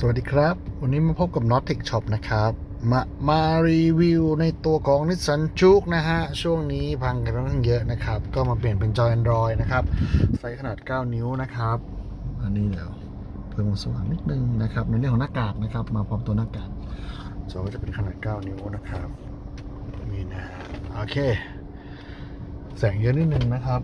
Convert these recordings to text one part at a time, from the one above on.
สวัสดีครับ วันนี้มาพบกับ n o t t e c Shop นะครับ มามารีวิวในตัวของนิสสันจุกนะฮะ ช่วงนี้พังกันค่อนข้างเยอะนะครับ ก็มาเปลี่ยนเป็นจอ Android นะครับ ไซส์ขนาด 9 นิ้วนะครับ อันนี้เดี๋ยวเพิ่มความสว่างนิดนึงนะครับ ในเรื่องของหน้ากากนะครับ มาพร้อมตัวหน้ากากจอก็จะเป็นขนาด 9 นิ้วนะครับนี่นะโอเค แสงเยอะนิดนึงนะครับ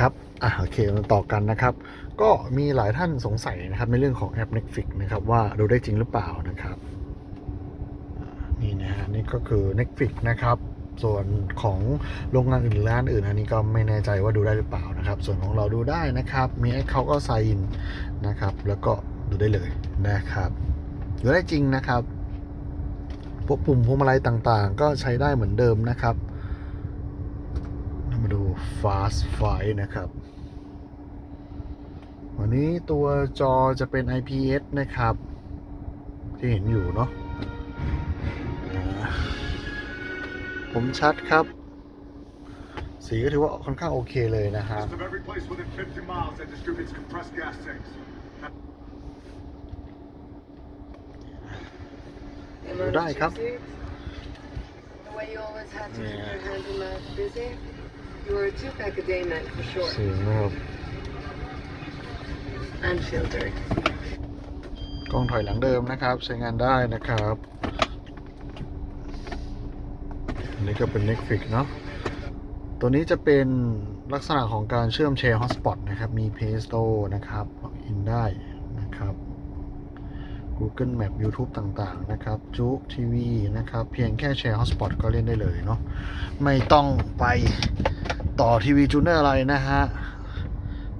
ครับ อะโอเคมาต่อกันนะครับ ก็มีหลายท่านสงสัยนะครับ ในเรื่องของแอป Netflix นะครับ ว่าดูได้จริงหรือเปล่านะครับนี่นะฮะนี่ก็คือ Netflix นะครับส่วนของโรงงานอื่นร้านอื่นอันนี้ก็ไม่แน่ใจว่าดูได้หรือเปล่านะครับ ส่วนของเราดูได้นะครับ มีแอคเคาท์ก็ sign in นะครับ แล้วก็ดูได้เลยนะครับ ดูได้จริงนะครับพวกปุ่มพวงมาลัยต่างๆ ก็ใช้ได้เหมือนเดิมนะครับ Fast f i นะครับ วันนี้ตัวจอจะเป็น IPS นะครับ ที่เห็นอยู่เนาะอ่าผมชัดครับ สีก็ถือว่าค่อนข้างโอเคเลยนะฮะ Most of every place within 50 miles that distributes compressed gas tanks. ดูได้ครับ The way you always had to keep Yeah. your hands and mouth busy. You were a two pack a day man for sure. สีนะครับ Unfiltered. กล้องถอยหลังเดิมนะครับ ใช้งานได้นะครับ อันนี้ก็เป็น Netflix เนาะตัวนี้จะเป็นลักษณะของการเชื่อมแชร์ Hotspot นะครับ มี Play Store นะครับล็อกอินได้นะครับ Google Map YouTube ต่างๆ นะครับจุกทีวีนะครับ เพียงแค่แชร์ Hotspot ก็เล่นได้เลยเนาะไม่ต้องไป ต่อทีวีจูเนอร์อะไรนะฮะ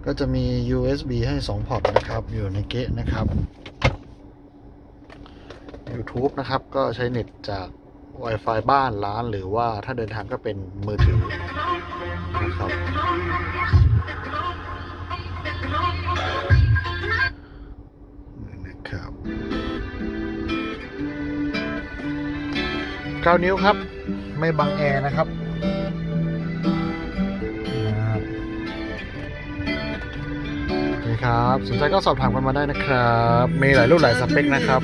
ก็จะมี USB ให้ 2 พอร์ตนะครับ อยู่ในเกะนะครับ YouTube นะครับ ก็ใช้เน็ตจาก Wi-Fi บ้านร้านหรือว่าถ้าเดินทางก็เป็นมือถือนะครับนี่นะครับ9นิ้วครับ ไม่บังแอร์นะครับ ครับ สนใจก็สอบถามกันมาได้นะครับ มีหลายรูปหลายสเปคนะครับ